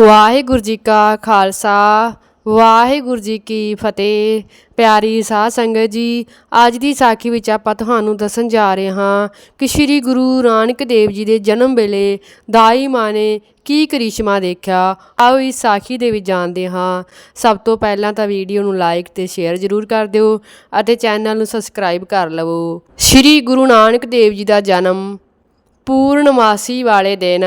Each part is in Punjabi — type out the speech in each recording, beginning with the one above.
ਵਾਹਿਗੁਰੂ ਜੀ ਕਾ ਖਾਲਸਾ, ਵਾਹਿਗੁਰੂ ਜੀ ਕੀ ਫਤਿਹ। ਪਿਆਰੀ ਸਾਧ ਸੰਗਤ ਜੀ, ਅੱਜ ਦੀ ਸਾਖੀ ਵਿੱਚ ਆਪਾਂ ਤੁਹਾਨੂੰ ਦੱਸਣ ਜਾ ਰਹੇ ਹਾਂ ਕਿ ਸ੍ਰੀ ਗੁਰੂ ਨਾਨਕ ਦੇਵ ਜੀ ਦੇ ਜਨਮ ਵੇਲੇ ਦਾਈ ਮਾਂ ਨੇ ਕੀ ਕਰਿਸ਼ਮਾ ਦੇਖਿਆ। ਆਓ ਇਸ ਸਾਖੀ ਦੇ ਵਿੱਚ ਜਾਣਦੇ ਹਾਂ। ਸਭ ਤੋਂ ਪਹਿਲਾਂ ਤਾਂ ਵੀਡੀਓ ਨੂੰ ਲਾਈਕ ਤੇ ਸ਼ੇਅਰ ਜ਼ਰੂਰ ਕਰ ਦਿਓ ਅਤੇ ਚੈਨਲ ਨੂੰ ਸਬਸਕ੍ਰਾਈਬ ਕਰ ਲਵੋ। ਸ੍ਰੀ ਗੁਰੂ ਨਾਨਕ ਦੇਵ ਜੀ ਦਾ ਜਨਮ ਪੂਰਨਮਾਸੀ ਵਾਲੇ ਦਿਨ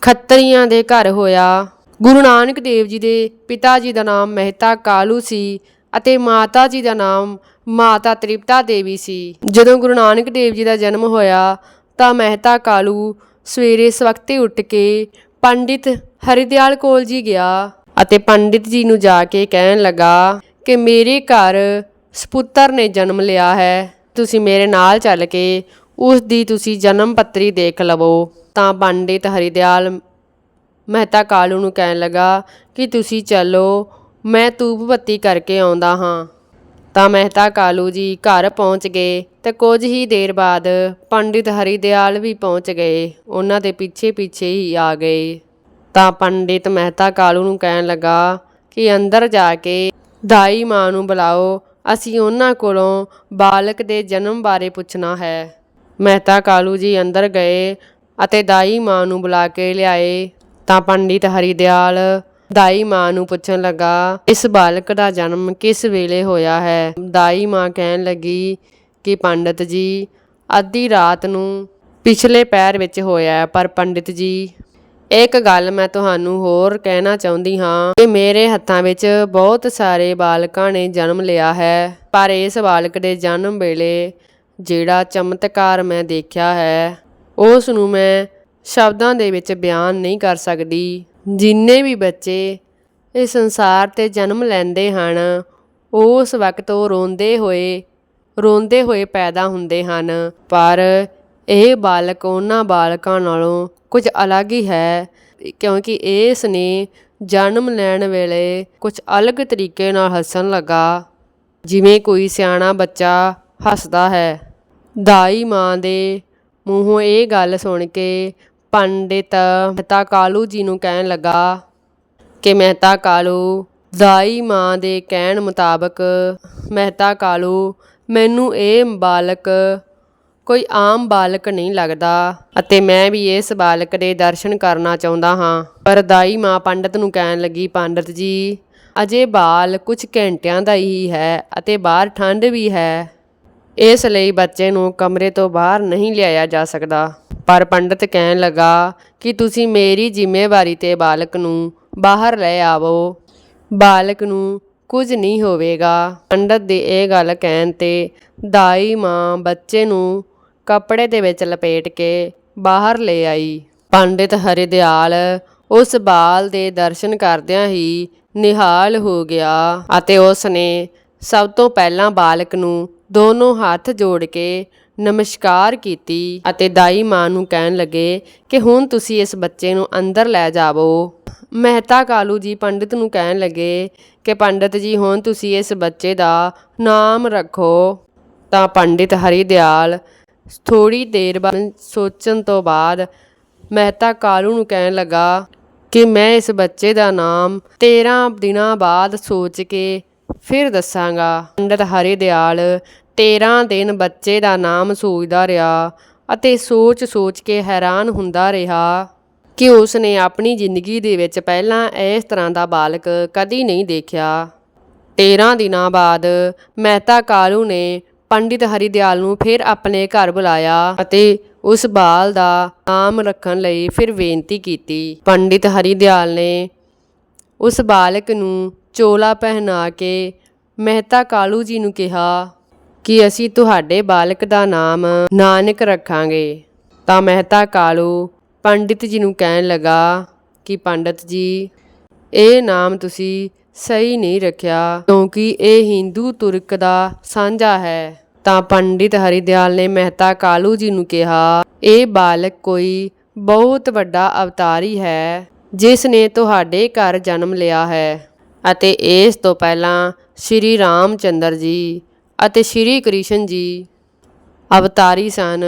ਖੱਤਰੀਆਂ ਦੇ ਘਰ ਹੋਇਆ। ਗੁਰੂ ਨਾਨਕ ਦੇਵ ਜੀ ਦੇ ਪਿਤਾ ਜੀ ਦਾ ਨਾਮ ਮਹਿਤਾ ਕਾਲੂ ਸੀ ਅਤੇ ਮਾਤਾ ਜੀ ਦਾ ਨਾਮ ਮਾਤਾ ਤ੍ਰਿਪਤਾ ਦੇਵੀ ਸੀ। ਜਦੋਂ ਗੁਰੂ ਨਾਨਕ ਦੇਵ ਜੀ ਦਾ ਜਨਮ ਹੋਇਆ ਤਾਂ ਮਹਿਤਾ ਕਾਲੂ ਸਵੇਰੇ ਸਵਖਤੇ ਉੱਠ ਕੇ ਪੰਡਿਤ ਹਰਿਦਿਆਲ ਕੋਲ ਜੀ ਗਿਆ ਅਤੇ ਪੰਡਿਤ ਜੀ ਨੂੰ ਜਾ ਕੇ ਕਹਿਣ ਲੱਗਾ ਕਿ ਮੇਰੇ ਘਰ ਸਪੁੱਤਰ ਨੇ ਜਨਮ ਲਿਆ ਹੈ, ਤੁਸੀਂ ਮੇਰੇ ਨਾਲ ਚੱਲ ਕੇ ਉਸ ਦੀ ਤੁਸੀਂ ਜਨਮ ਪੱਤਰੀ ਦੇਖ ਲਵੋ। ਤਾਂ ਪੰਡਿਤ ਹਰਿਦਿਆਲ ਮਹਿਤਾ ਕਾਲੂ ਨੂੰ ਕਹਿਣ ਲੱਗਾ ਕਿ ਤੁਸੀਂ ਚੱਲੋ, ਮੈਂ ਧੂਪ ਬੱਤੀ ਕਰਕੇ ਆਉਂਦਾ ਹਾਂ। ਤਾਂ ਮਹਿਤਾ ਕਾਲੂ ਜੀ ਘਰ ਪਹੁੰਚ ਗਏ ਤੇ ਕੁਝ ਹੀ ਦੇਰ ਬਾਅਦ ਪੰਡਿਤ ਹਰੀਦਿਆਲ ਵੀ ਪਹੁੰਚ ਗਏ। ਉਹਨਾਂ ਦੇ ਪਿੱਛੇ ਪਿੱਛੇ ਹੀ ਆ ਗਏ। ਤਾਂ ਪੰਡਿਤ ਮਹਿਤਾ ਕਾਲੂ ਨੂੰ ਕਹਿਣ ਲੱਗਾ ਕਿ ਅੰਦਰ ਜਾ ਕੇ ਦਾਈ ਮਾਂ ਨੂੰ ਬੁਲਾਓ, ਅਸੀਂ ਉਹਨਾਂ ਕੋਲੋਂ ਬਾਲਕ ਦੇ ਜਨਮ ਬਾਰੇ ਪੁੱਛਣਾ ਹੈ। ਮਹਿਤਾ ਕਾਲੂ ਜੀ ਅੰਦਰ ਗਏ ਅਤੇ ਦਾਈ ਮਾਂ ਨੂੰ ਬੁਲਾ ਕੇ ਲਿਆਏ। ਤਾਂ ਪੰਡਿਤ ਹਰੀਦਿਆਲ ਦਾਈ ਮਾਂ ਨੂੰ ਪੁੱਛਣ ਲੱਗਾ, ਇਸ ਬਾਲਕ ਦਾ ਜਨਮ ਕਿਸ ਵੇਲੇ ਹੋਇਆ ਹੈ? ਦਾਈ ਮਾਂ ਕਹਿਣ ਲੱਗੀ ਕਿ ਪੰਡਿਤ ਜੀ, ਅੱਧੀ ਰਾਤ ਨੂੰ ਪਿਛਲੇ ਪੈਰ ਵਿੱਚ ਹੋਇਆ ਪਰ ਪੰਡਿਤ ਜੀ, ਇੱਕ ਗੱਲ ਮੈਂ ਤੁਹਾਨੂੰ ਹੋਰ ਕਹਿਣਾ ਚਾਹੁੰਦੀ ਹਾਂ ਕਿ ਮੇਰੇ ਹੱਥਾਂ ਵਿੱਚ ਬਹੁਤ ਸਾਰੇ ਬਾਲਕਾਂ ਨੇ ਜਨਮ ਲਿਆ ਹੈ, ਪਰ ਇਸ ਬਾਲਕ ਦੇ ਜਨਮ ਵੇਲੇ ਜਿਹੜਾ ਚਮਤਕਾਰ ਮੈਂ ਦੇਖਿਆ ਹੈ, ਉਸ ਨੂੰ ਮੈਂ ਸ਼ਬਦਾਂ ਦੇ ਵਿੱਚ ਬਿਆਨ ਨਹੀਂ ਕਰ ਸਕਦੀ। ਜਿੰਨੇ ਵੀ ਬੱਚੇ ਇਸ ਸੰਸਾਰ ਤੇ ਜਨਮ ਲੈਂਦੇ ਹਨ, ਉਸ ਵਕਤ ਉਹ ਰੋਂਦੇ ਹੋਏ ਰੋਂਦੇ ਹੋਏ ਪੈਦਾ ਹੁੰਦੇ ਹਨ। ਪਰ ਇਹ ਬਾਲਕ ਉਹਨਾਂ ਬਾਲਕਾਂ ਨਾਲੋਂ ਕੁਝ ਅਲੱਗ ਹੀ ਹੈ, ਕਿਉਂਕਿ ਇਸ ਨੇ ਜਨਮ ਲੈਣ ਵੇਲੇ ਕੁਝ ਅਲੱਗ ਤਰੀਕੇ ਨਾਲ ਹੱਸਣ ਲੱਗਾ। ਜਿਵੇਂ ਕੋਈ ਸਿਆਣਾ ਬੱਚਾ ਹੱਸਦਾ ਹੈ। ਦਾਈ ਮਾਂ ਦੇ ਮੂੰਹੋਂ ਇਹ ਗੱਲ ਸੁਣ ਕੇ ਪੰਡਿਤ ਮਹਿਤਾ ਕਾਲੂ ਜੀ ਨੂੰ ਕਹਿਣ ਲੱਗਾ ਕਿ ਮਹਿਤਾ ਕਾਲੂ ਦਾਈ ਮਾਂ ਦੇ ਕਹਿਣ ਮੁਤਾਬਕ ਮਹਿਤਾ ਕਾਲੂ, ਮੈਨੂੰ ਇਹ ਬਾਲਕ ਕੋਈ ਆਮ ਬਾਲਕ ਨਹੀਂ ਲੱਗਦਾ ਅਤੇ ਮੈਂ ਵੀ ਇਸ ਬਾਲਕ ਦੇ ਦਰਸ਼ਨ ਕਰਨਾ ਚਾਹੁੰਦਾ ਹਾਂ। ਪਰ ਦਾਈ ਮਾਂ ਪੰਡਤ ਨੂੰ ਕਹਿਣ ਲੱਗੀ, ਪੰਡਤ ਜੀ, ਅਜੇ ਬਾਲ ਕੁਝ ਘੰਟਿਆਂ ਦਾ ਹੀ ਹੈ ਅਤੇ ਬਾਹਰ ਠੰਡ ਵੀ ਹੈ। ਇਸ ਲਈ ਬੱਚੇ ਨੂੰ ਕਮਰੇ ਤੋਂ ਬਾਹਰ ਨਹੀਂ ਲਿਆਇਆ ਜਾ ਸਕਦਾ। ਪਰ ਪੰਡਤ ਕਹਿਣ ਲੱਗਾ ਕਿ ਤੁਸੀਂ ਮੇਰੀ ਜ਼ਿੰਮੇਵਾਰੀ ਤੇ ਬਾਲਕ ਨੂੰ ਬਾਹਰ ਲੈ ਆਵੋ। ਬਾਲਕ ਨੂੰ ਕੁਝ ਨਹੀਂ ਹੋਵੇਗਾ। ਪੰਡਤ ਦੇ ਇਹ ਗੱਲ ਕਹਿਣ ਤੇ ਦਾਈ ਮਾਂ ਬੱਚੇ ਨੂੰ ਕੱਪੜੇ ਦੇ ਵਿੱਚ ਲਪੇਟ ਕੇ ਬਾਹਰ ਲੈ ਆਈ। ਪੰਡਿਤ ਹਰਿਦਿਆਲ ਉਸ ਬਾਲ ਦੇ ਦਰਸ਼ਨ ਕਰਦਿਆਂ ਹੀ ਨਿਹਾਲ ਹੋ ਗਿਆ ਅਤੇ ਉਸ ਨੇ ਸਭ ਤੋਂ ਪਹਿਲਾਂ ਬਾਲਕ ਨੂੰ ਦੋਨੋਂ ਹੱਥ ਜੋੜ ਕੇ ਨਮਸਕਾਰ ਕੀਤੀ ਅਤੇ ਦਾਈ ਮਾਂ ਨੂੰ ਕਹਿਣ ਲੱਗੇ ਕਿ ਹੁਣ ਤੁਸੀਂ ਇਸ ਬੱਚੇ ਨੂੰ ਅੰਦਰ ਲੈ ਜਾਵੋ। ਮਹਿਤਾ ਕਾਲੂ ਜੀ ਪੰਡਿਤ ਨੂੰ ਕਹਿਣ ਲੱਗੇ ਕਿ ਪੰਡਿਤ ਜੀ, ਹੁਣ ਤੁਸੀਂ ਇਸ ਬੱਚੇ ਦਾ ਨਾਮ ਰੱਖੋ। ਤਾਂ ਪੰਡਿਤ ਹਰੀ ਦਿਆਲ ਥੋੜੀ ਦੇਰ ਬਾਅਦ ਸੋਚਣ ਤੋਂ ਬਾਅਦ ਮਹਿਤਾ ਕਾਲੂ ਨੂੰ ਕਹਿਣ ਲੱਗਾ ਕਿ ਮੈਂ ਇਸ ਬੱਚੇ ਦਾ ਨਾਮ 13 ਦਿਨਾਂ ਬਾਅਦ ਸੋਚ ਕੇ ਫਿਰ ਦੱਸਾਂਗਾ। ਪੰਡਿਤ ਹਰੀਦਿਆਲ 13 ਦਿਨ ਬੱਚੇ ਦਾ ਨਾਮ ਸੋਚਦਾ ਰਿਹਾ ਅਤੇ ਸੋਚ-ਸੋਚ ਕੇ ਹੈਰਾਨ ਹੁੰਦਾ ਰਿਹਾ ਕਿ ਉਸ ਨੇ ਆਪਣੀ ਜ਼ਿੰਦਗੀ ਦੇ ਵਿੱਚ ਪਹਿਲਾਂ ਇਸ ਤਰ੍ਹਾਂ ਦਾ ਬਾਲਕ ਕਦੀ ਨਹੀਂ ਦੇਖਿਆ। 13 ਦਿਨਾਂ ਬਾਅਦ ਮਹਿਤਾ ਕਾਲੂ ਨੇ ਪੰਡਿਤ ਹਰੀਦਿਆਲ ਨੂੰ ਫਿਰ ਆਪਣੇ ਘਰ ਬੁਲਾਇਆ ਅਤੇ ਉਸ ਬਾਲ ਦਾ ਨਾਮ ਰੱਖਣ ਲਈ ਫਿਰ ਬੇਨਤੀ ਕੀਤੀ। ਪੰਡਿਤ ਹਰੀਦਿਆਲ ਨੇ ਉਸ ਬਾਲਕ ਨੂੰ ਚੋਲਾ ਪਹਿਨਾ ਕੇ ਮਹਿਤਾ ਕਾਲੂ ਜੀ ਨੂੰ ਕਿਹਾ ਕਿ ਅਸੀਂ ਤੁਹਾਡੇ ਬਾਲਕ ਦਾ ਨਾਮ ਨਾਨਕ ਰੱਖਾਂਗੇ। ਤਾਂ ਮਹਿਤਾ ਕਾਲੂ ਪੰਡਿਤ ਜੀ ਨੂੰ ਕਹਿਣ ਲੱਗਾ ਕਿ ਪੰਡਿਤ ਜੀ, ਇਹ ਨਾਮ ਤੁਸੀਂ ਸਹੀ ਨਹੀਂ ਰੱਖਿਆ ਕਿਉਂਕਿ ਇਹ ਹਿੰਦੂ ਤੁਰਕ ਦਾ ਸਾਂਝਾ ਹੈ। ਤਾਂ ਪੰਡਿਤ ਹਰੀਦਿਆਲ ਨੇ ਮਹਿਤਾ ਕਾਲੂ ਜੀ ਨੂੰ ਕਿਹਾ, ਇਹ ਬਾਲਕ ਕੋਈ ਬਹੁਤ ਵੱਡਾ ਅਵਤਾਰੀ ਹੈ, ਜਿਸ ਨੇ ਤੁਹਾਡੇ ਘਰ ਜਨਮ ਲਿਆ ਹੈ। ਅਤੇ ਇਸ ਤੋਂ ਪਹਿਲਾਂ ਸ਼੍ਰੀ ਰਾਮ ਚੰਦਰ ਜੀ ਅਤੇ ਸ਼੍ਰੀ ਕ੍ਰਿਸ਼ਨ ਜੀ ਅਵਤਾਰੀ ਸਨ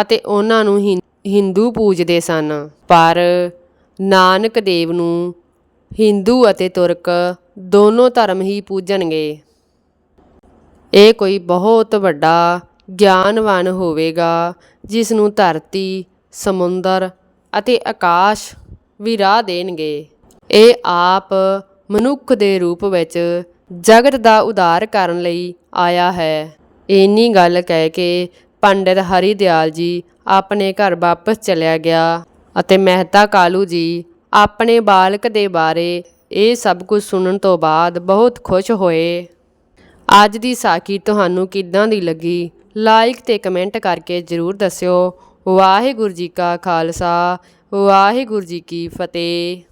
ਅਤੇ ਉਹਨਾਂ ਨੂੰ ਹਿੰ- ਹਿੰਦੂ ਪੂਜਦੇ ਸਨ। ਪਰ ਨਾਨਕ ਦੇਵ ਨੂੰ ਹਿੰਦੂ ਅਤੇ ਤੁਰਕ ਦੋਨੋਂ ਧਰਮ ਹੀ ਪੂਜਣਗੇ। ਇਹ ਕੋਈ ਬਹੁਤ ਵੱਡਾ ਗਿਆਨਵਾਨ ਹੋਵੇਗਾ ਜਿਸ ਨੂੰ ਧਰਤੀ, ਸਮੁੰਦਰ ਅਤੇ ਆਕਾਸ਼ ਵੀ ਰਾਹ ਦੇਣਗੇ। ਇਹ ਆਪ ਮਨੁੱਖ ਦੇ ਰੂਪ ਵਿੱਚ ਜਗਤ ਦਾ ਉਧਾਰ ਕਰਨ ਲਈ ਆਇਆ ਹੈ। ਇੰਨੀ ਗੱਲ ਕਹਿ ਕੇ ਪੰਡਿਤ ਹਰੀ ਦਿਆਲ ਜੀ ਆਪਣੇ ਘਰ ਵਾਪਸ ਚਲਿਆ ਗਿਆ ਅਤੇ ਮਹਿਤਾ ਕਾਲੂ ਜੀ ਆਪਣੇ ਬਾਲਕ ਦੇ ਬਾਰੇ ਇਹ ਸਭ ਕੁਝ ਸੁਣਨ ਤੋਂ ਬਾਅਦ ਬਹੁਤ ਖੁਸ਼ ਹੋਏ। ਅੱਜ ਦੀ ਸਾਖੀ ਤੁਹਾਨੂੰ ਕਿੱਦਾਂ ਦੀ ਲੱਗੀ? ਲਾਈਕ ਤੇ ਕਮੈਂਟ ਕਰਕੇ ਜਰੂਰ ਦੱਸਿਓ। ਵਾਹਿਗੁਰੂ ਜੀ ਕਾ ਖਾਲਸਾ, ਵਾਹਿਗੁਰੂ ਜੀ ਕੀ ਫਤਿਹ।